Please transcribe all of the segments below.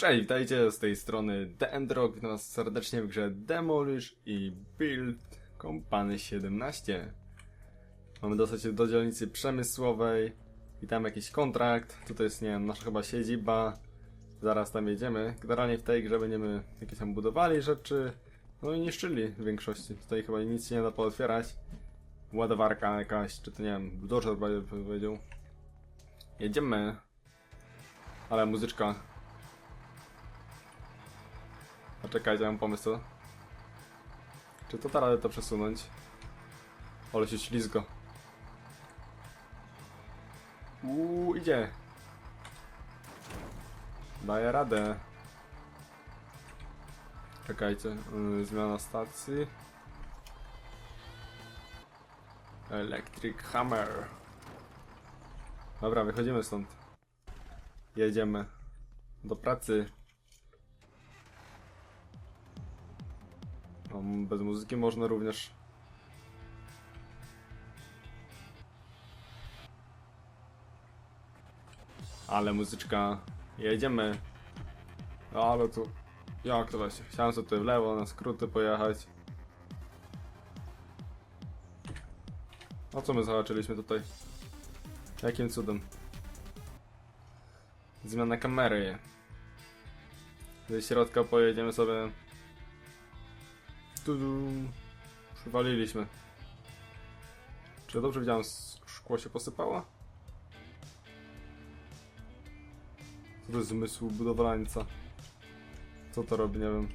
Cześć, witajcie z tej strony The Endrock, witam was serdecznie w grze Demolish i Build Company 17. Mamy dostać się do dzielnicy przemysłowej i tam jakiś kontrakt, tutaj jest, nie wiem, nasza chyba siedziba, zaraz tam jedziemy. Generalnie w tej grze będziemy jakieś tam budowali rzeczy, no i niszczyli w większości. Tutaj chyba nic się nie da pootwierać. Ładowarka jakaś, czy to nie wiem, budoczar powiedział. Jedziemy. Ale muzyczka a czekajcie, mam pomysł. Czy to da radę to przesunąć? Ale się ślizgo. Uuu, idzie. Daje radę. Czekajcie, yy, zmiana stacji. Electric Hammer. Dobra, wychodzimy stąd. Jedziemy. Do pracy. Bez muzyki można również. Ale muzyczka. Jedziemy. No, ale tu. Jak to właśnie? Chciałem sobie tutaj w lewo, na skróty pojechać. O co my zobaczyliśmy tutaj? Jakim cudem? Zmiana kamery. Ze środka pojedziemy sobie przywaliliśmy. Czy ja dobrze widziałem, szkło się posypało? Co to jest zmysł budowlańca? Co to robi, nie wiem.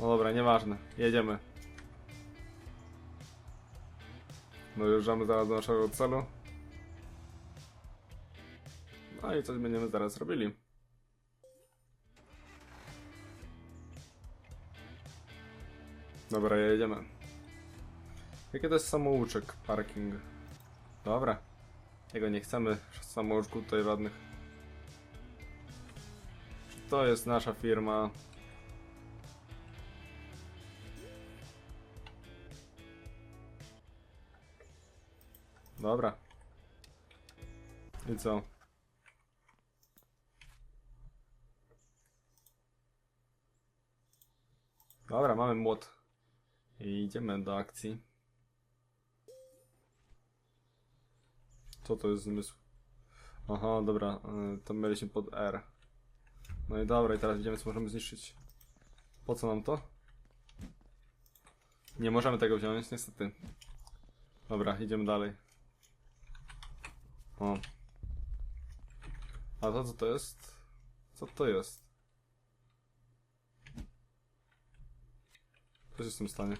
No dobra, nieważne. Jedziemy. Dojeżdżamy zaraz do naszego celu. No i coś będziemy zaraz robili. Dobra, jedziemy. Jakie to jest samouczek parking? Dobra. Jego nie chcemy, samouczku tutaj żadnych. Czy to jest nasza firma? Dobra. I co? Dobra, mamy młot. I idziemy do akcji. Co to jest zmysł? Aha, dobra, y, to mieliśmy pod R. No i dobra, i teraz widzimy co możemy zniszczyć. Po co nam to? Nie możemy tego wziąć, niestety. Dobra, idziemy dalej. O. A to co to jest? Co to jest? Się z tym stanie?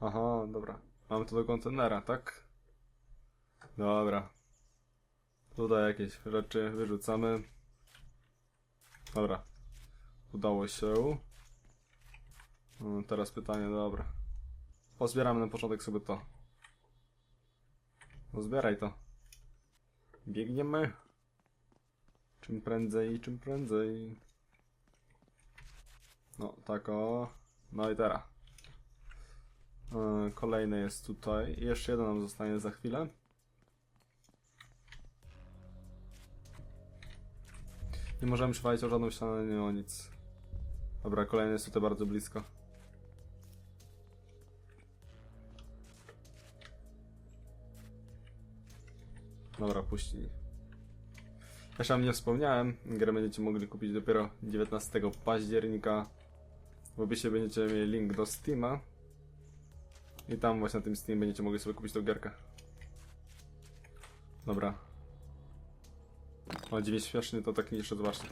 Aha, dobra. Mamy to do kontenera, tak? Dobra. Tutaj jakieś rzeczy wyrzucamy. Dobra. Udało się. No, teraz pytanie, dobra. Pozbieramy na początek sobie to. No zbieraj to. Biegniemy. Czym prędzej, czym prędzej. No, tak o. No i teraz. Yy, Kolejny jest tutaj. Jeszcze jeden nam zostanie za chwilę. Nie możemy przywalić o żadną ścianę, nie o nic. Dobra, kolejny jest tutaj bardzo blisko. Dobra, puścili. Jeszcze wam nie wspomniałem, grę będziecie mogli kupić dopiero 19 października. W opisie będziecie mieli link do Steama. I tam właśnie na tym Steam będziecie mogli sobie kupić tą gierkę. Dobra. O, dziwnie śmiesznie to tak niszczy, zobaczcie.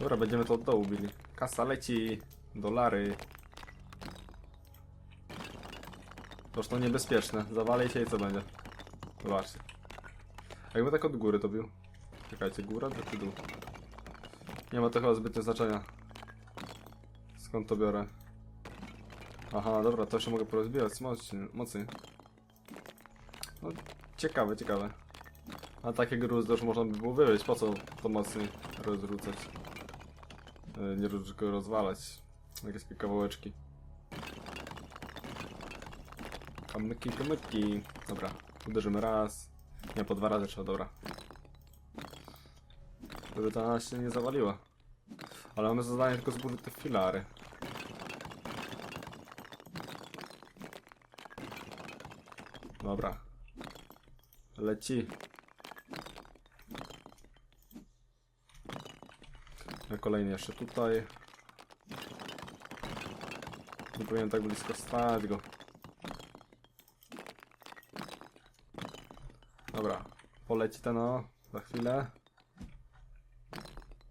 Dobra, będziemy to od dołu bili. Kasa leci, dolary. Toż to niebezpieczne. Zawalej się i co będzie? Zobaczcie. Jakby tak od góry to bił? Czekajcie, góra czy dół? Nie ma to chyba zbytnio znaczenia. Skąd to biorę? Aha, dobra, to jeszcze mogę porozbijać mocniej. No, ciekawe, ciekawe. A takie gruz też można by było wywieźć, po co to mocniej rozrzucać? Yy, nie tylko rozwalać. Jakieś kawałeczki. Kamyki, kamyki. Dobra, uderzymy raz. Nie, po dwa razy trzeba, dobra. Żeby ta się nie zawaliła. Ale mamy zadanie tylko zbudować te filary. Dobra. Leci. Ja kolejny jeszcze tutaj. Nie powinien tak blisko stać go. Dobra. Poleci ten o. Za chwilę.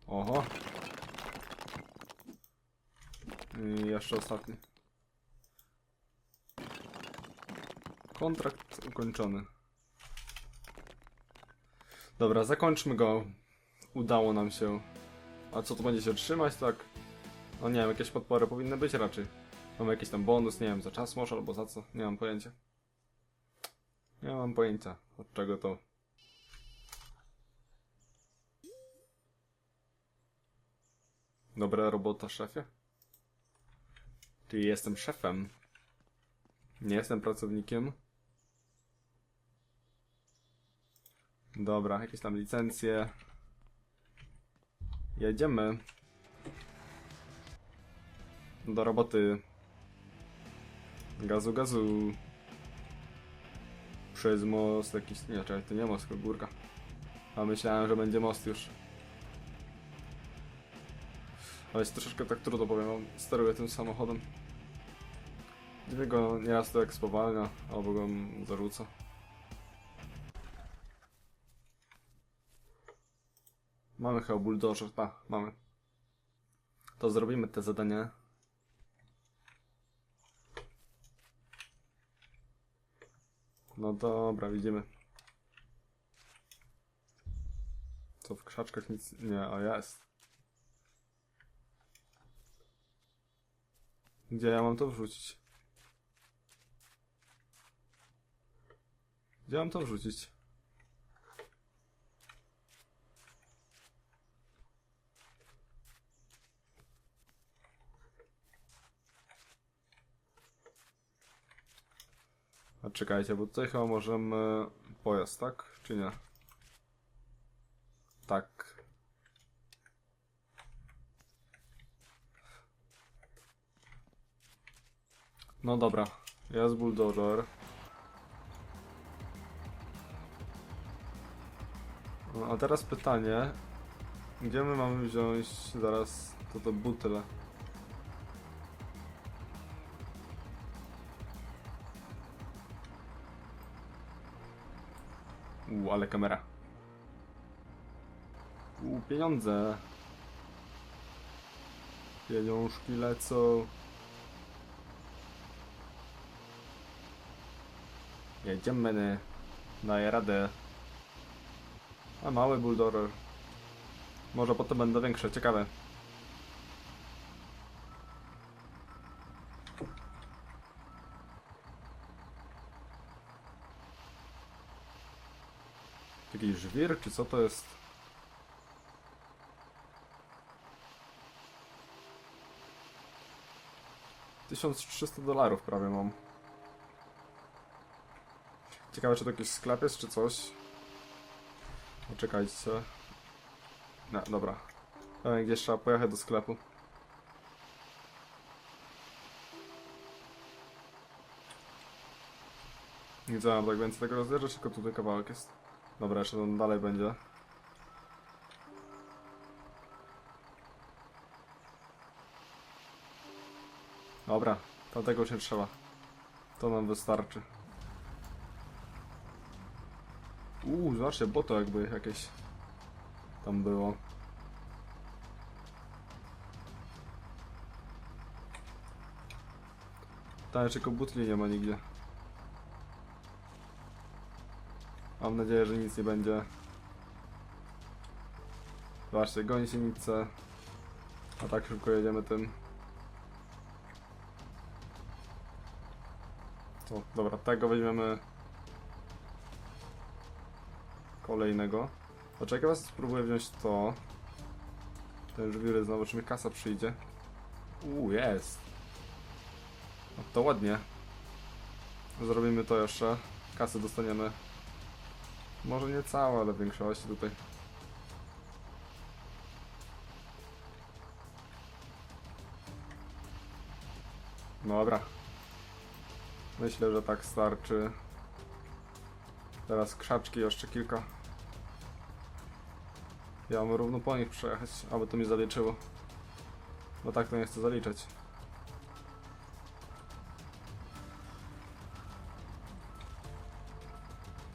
Oho. I jeszcze ostatni. Kontrakt ukończony. Dobra, zakończmy go. Udało nam się. A co tu będzie się trzymać, tak? No nie wiem, jakieś podpory powinny być raczej. Mamy jakiś tam bonus, nie wiem, za czas może albo za co? Nie mam pojęcia. Nie mam pojęcia, od czego to. Dobra robota, szefie. Czyli jestem szefem. Nie jestem pracownikiem. Dobra, jakieś tam licencje. Jedziemy. Do roboty. Gazu, gazu. Przez most jakiś... Nie, czekaj, to nie most, tylko górka. A myślałem, że będzie most już. Ale jest troszeczkę tak trudno, powiem. Steruję tym samochodem. Gdyby go nieraz to jak spowalnia, albo go zarzuca. Mamy chyba bulldozer, pa, mamy. To zrobimy te zadanie. No dobra, widzimy. Co w krzaczkach nic nie, o jest. Gdzie ja mam to wrzucić? Gdzie mam to wrzucić? Czekajcie, bo tutaj chyba możemy pojazd, tak? Czy nie? Tak. No dobra, jest bulldozer. No, a teraz pytanie, gdzie my mamy wziąć zaraz to to butle? U, ale kamera. U, pieniądze. Pieniążki lecą. Jedziemy. Daję radę. A mały bulldozer. Może potem będą większe, ciekawe. Żwir, czy co to jest? Tysiąc trzysta dolarów prawie mam. Ciekawe, czy to jakiś sklep jest, czy coś. Poczekajcie. No, dobra. Pewnie gdzieś trzeba pojechać do sklepu. Nie chciałem tak więcej tego rozjeżdżać, tylko tutaj kawałek jest. Dobra, jeszcze tam dalej będzie. Dobra, tamtego już nie trzeba. To nam wystarczy. Uuu, zobaczcie, bo to jakby jakieś tam było. Tak, tylko butli nie ma nigdzie. Mam nadzieję, że nic nie będzie. Zobaczcie, goni się nic. A tak szybko jedziemy tym. To, dobra, tego weźmiemy kolejnego. Poczekaj, was spróbuję wziąć to. Ten żwiry znowu, czy mi kasa przyjdzie. Uuu, jest. No to ładnie. Zrobimy to jeszcze. Kasę dostaniemy. Może nie całe, ale w większości tutaj. Dobra. Myślę, że tak starczy. Teraz krzaczki jeszcze kilka. Ja mam równo po nich przejechać, aby to mi zaliczyło. Bo tak to nie chcę zaliczać.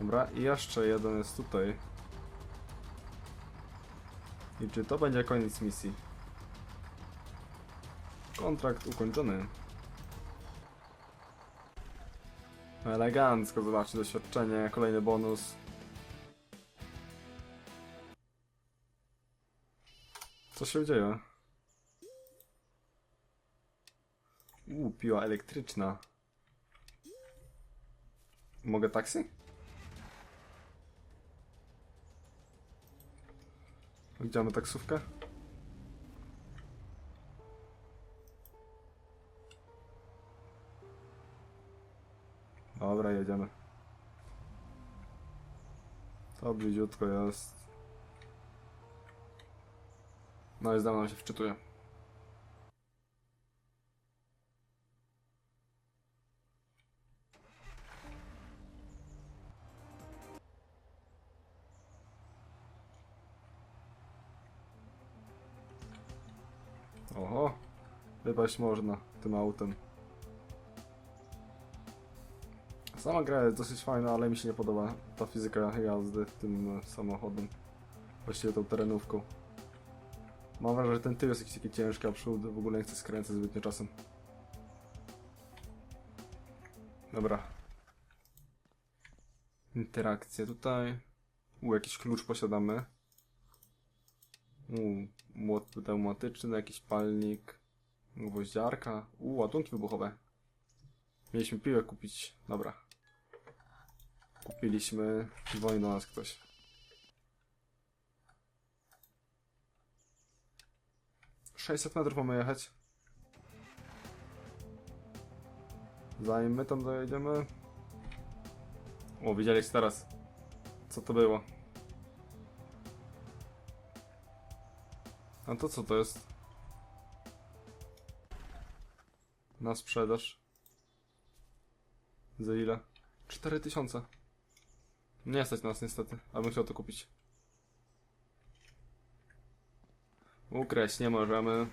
Dobra, i jeszcze jeden jest tutaj. I czy to będzie koniec misji? Kontrakt ukończony. Elegancko, zobaczcie doświadczenie, kolejny bonus. Co się dzieje? Uuu, piła elektryczna. Mogę taksy? Mamy taksówkę? Dobra, jedziemy. To bliziutko jest. No i zdawno się wczytuje. Oho, wypaść można tym autem. Sama gra jest dosyć fajna, ale mi się nie podoba ta fizyka jazdy tym e, samochodem. Właściwie tą terenówką. Mam wrażenie, że ten tył jest jakiś taki ciężki, a przód w ogóle nie chce skręcać zbytnio czasem. Dobra. Interakcje tutaj. U, jakiś klucz posiadamy. U, młot pneumatyczny, jakiś palnik. Gwoździarka. U, ładunki wybuchowe. Mieliśmy piłę kupić. Dobra. Kupiliśmy. Dzwoni do nas ktoś. Sześćset metrów mamy jechać. Zanim my tam dojedziemy. O, widzieliście teraz. Co to było? A to co to jest? Na sprzedaż. Za ile? 4000. Nie stać nas niestety, abym chciał to kupić. Ukraść nie możemy.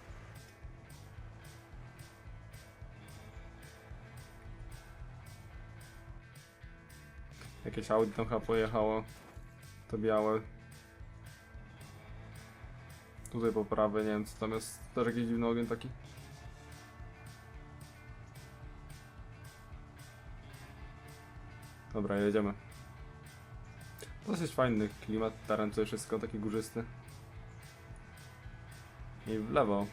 Jakieś Audi tam chyba pojechało. To białe. Tutaj po prawej, nie wiem co tam jest. Też jakiś dziwny ogień taki. Dobra, jedziemy. Dosyć fajny klimat, teren to wszystko taki górzysty. I w lewo.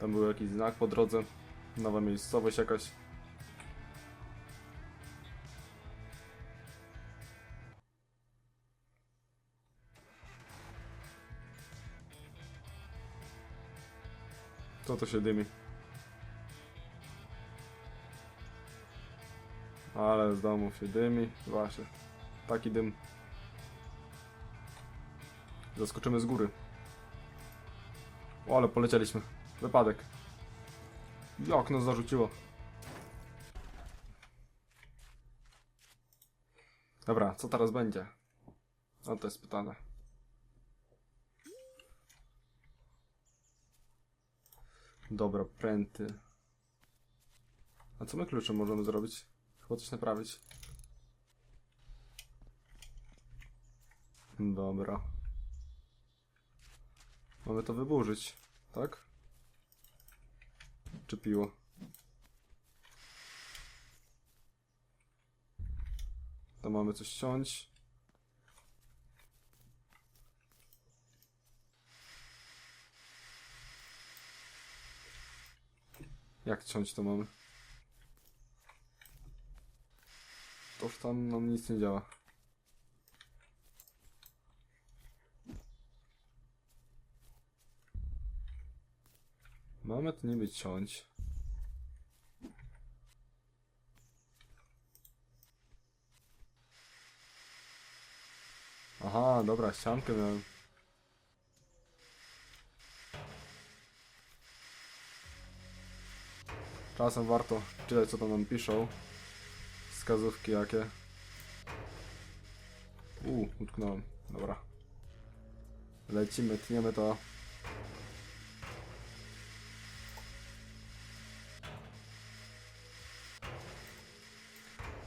Tam był jakiś znak po drodze. Nowa miejscowość jakaś. Co to się dymi? Ale z domu się dymi. Właśnie. Taki dym. Zaskoczymy z góry. O, ale polecieliśmy. Wypadek. Jak nas zarzuciło. Dobra, co teraz będzie? No to jest pytanie. Dobra, pręty. A co my kluczem możemy zrobić? Chyba coś naprawić. Dobra. Mamy to wyburzyć, tak? Czy piło? To mamy coś ciąć. Jak ciąć to mamy? Toż tam nam nic nie działa. Mamy to niby ciąć. Aha, dobra, ściankę miałem. Czasem warto czytać co tam nam piszą. Wskazówki jakie. Uuu, utknąłem. Dobra. Lecimy, tniemy to.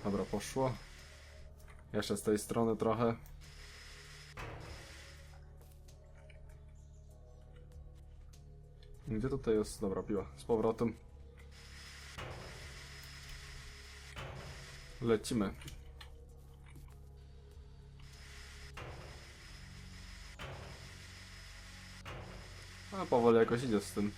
Dobra, poszło. Jeszcze z tej strony trochę. Gdzie tutaj jest? Dobra, piła. Z powrotem. Lecimy. A powoli jakoś idzie z tym.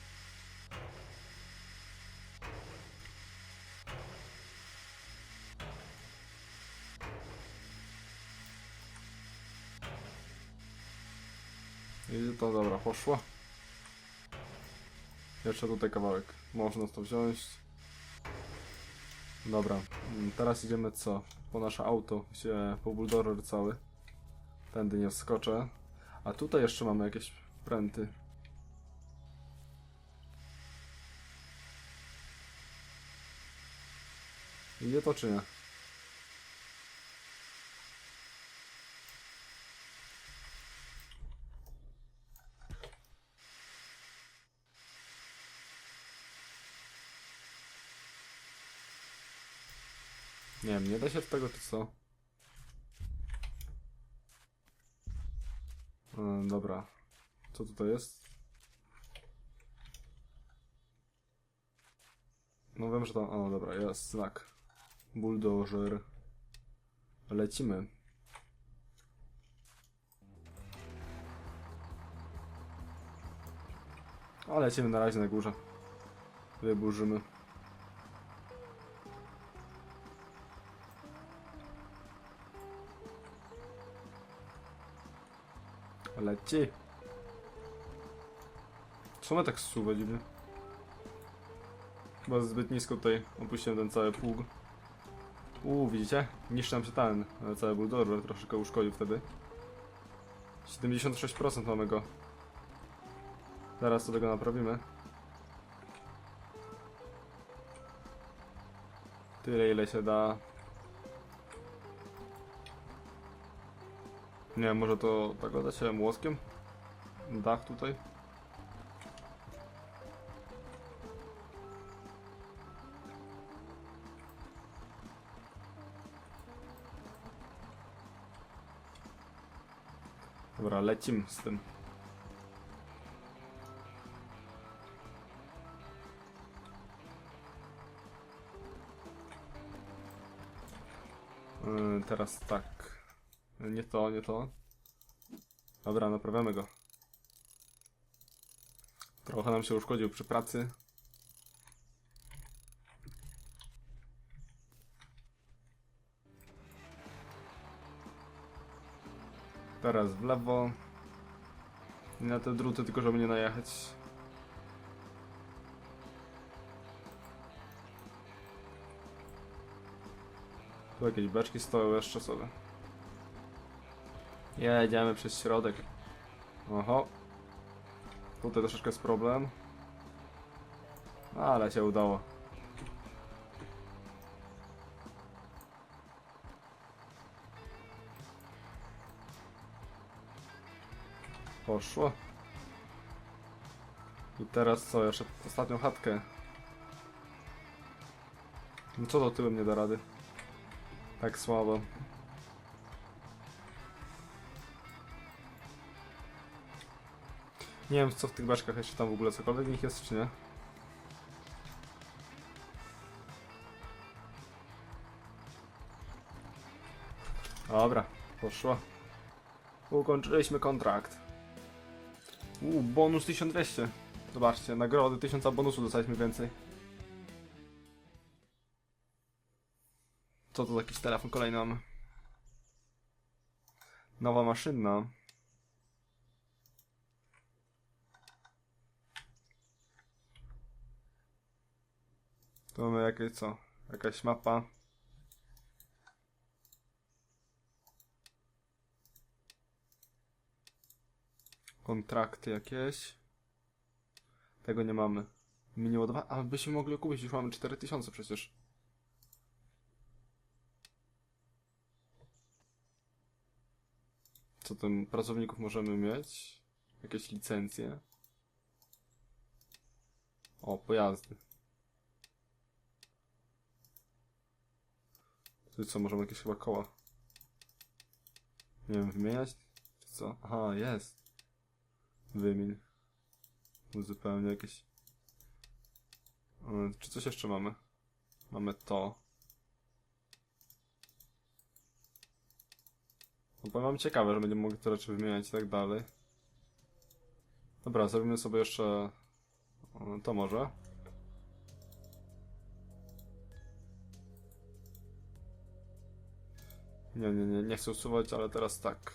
I to dobra, poszło. Jeszcze tutaj kawałek. Można to wziąć. Dobra, mm, teraz idziemy co? Po nasze auto, się po buldożer cały. Tędy nie wskoczę. A tutaj jeszcze mamy jakieś pręty. Idzie to czy nie? Nie wiem, nie da się w tego czy co? E, dobra. Co tutaj jest? No wiem, że tam... O, dobra, jest znak. Bulldozer. Lecimy. A lecimy na razie na górze. Wyburzymy. Leci. Co ma tak suwa dziwnie? Chyba zbyt nisko tutaj opuściłem ten cały pług. Uuu, widzicie? Niszczy nam się ten e, cały bulldozer, troszeczkę uszkodził wtedy. 76% mamy go. Zaraz to tego naprawimy. Tyle ile się da. Nie może to tak da się młoskiem? Dach tutaj? Dobra, lecim z tym. Yy, teraz tak. Nie to, nie to. Dobra, naprawiamy go. Trochę nam się uszkodził przy pracy. Teraz w lewo. I na te druty, tylko żeby nie najechać. Tu jakieś beczki stoją jeszcze sobie. Jedziemy przez środek. Oho. Tutaj troszeczkę jest problem. Ale się udało. Poszło. I teraz co? Jeszcze ostatnią chatkę. No co do tyłem nie da rady? Tak słabo. Nie wiem co w tych beczkach jeszcze tam w ogóle cokolwiek w nich jest czy nie. Dobra, poszło. Ukończyliśmy kontrakt. Uuu, bonus 1200. Zobaczcie, nagrody 1000 bonusu dostaliśmy więcej. Co to za jakiś telefon kolejny mamy? Nowa maszyna. Tu mamy jakieś co? Jakaś mapa. Kontrakty jakieś. Tego nie mamy. Mini ładowa... A byśmy mogli kupić, już mamy 4000 przecież. Co tym pracowników możemy mieć? Jakieś licencje? O, pojazdy. Co, możemy jakieś chyba koła. Nie wiem, wymieniać? Co? Aha, jest. Wymień. Uzupełnię jakieś. E, Czy coś jeszcze mamy? Mamy to. No bo mam ciekawe, że będziemy mogli te rzeczy wymieniać i tak dalej. Dobra, zrobimy sobie jeszcze e, to może. Nie, nie, nie, nie chcę usuwać, ale teraz tak.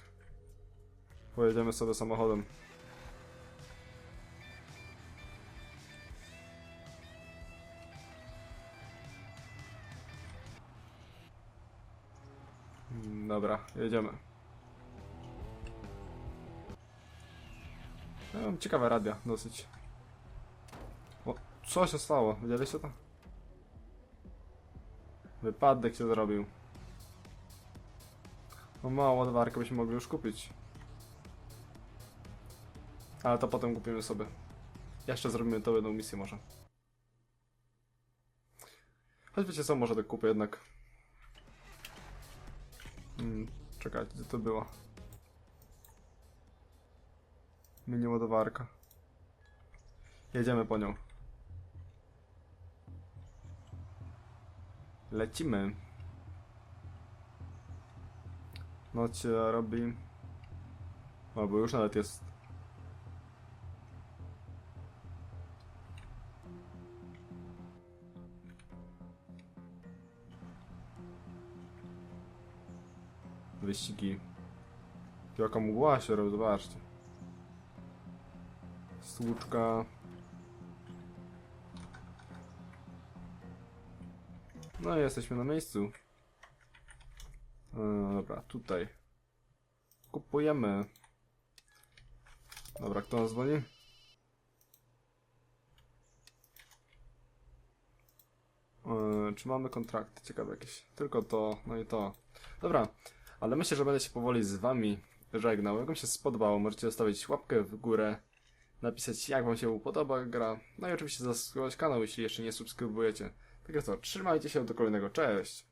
Pojedziemy sobie samochodem. Mm, Dobra, jedziemy. Ja mam ciekawe radia, dosyć. O, co się stało? Widzieliście to? Wypadek się zrobił. No małą ładowarkę byśmy mogli już kupić. Ale to potem kupimy sobie. Jeszcze zrobimy tą jedną misję może. Choć wiecie co, może tak kupię jednak. Hmm, czekajcie, gdzie to było? Mini ładowarka. Jedziemy po nią. Lecimy. Noc się robi. Albo już nawet jest. Wyścigi. Jaka mgła się robi, zobaczcie. Stłuczka. No i jesteśmy na miejscu. Dobra, tutaj. Kupujemy. Dobra, kto nas dzwoni? E, czy mamy kontrakty? Ciekawe jakieś. Tylko to, no i to. Dobra, ale myślę, że będę się powoli z wami żegnał. Jak wam się spodobało, możecie zostawić łapkę w górę, napisać jak wam się podoba gra, no i oczywiście zasubskrybować kanał, jeśli jeszcze nie subskrybujecie. Także co, trzymajcie się do kolejnego, cześć!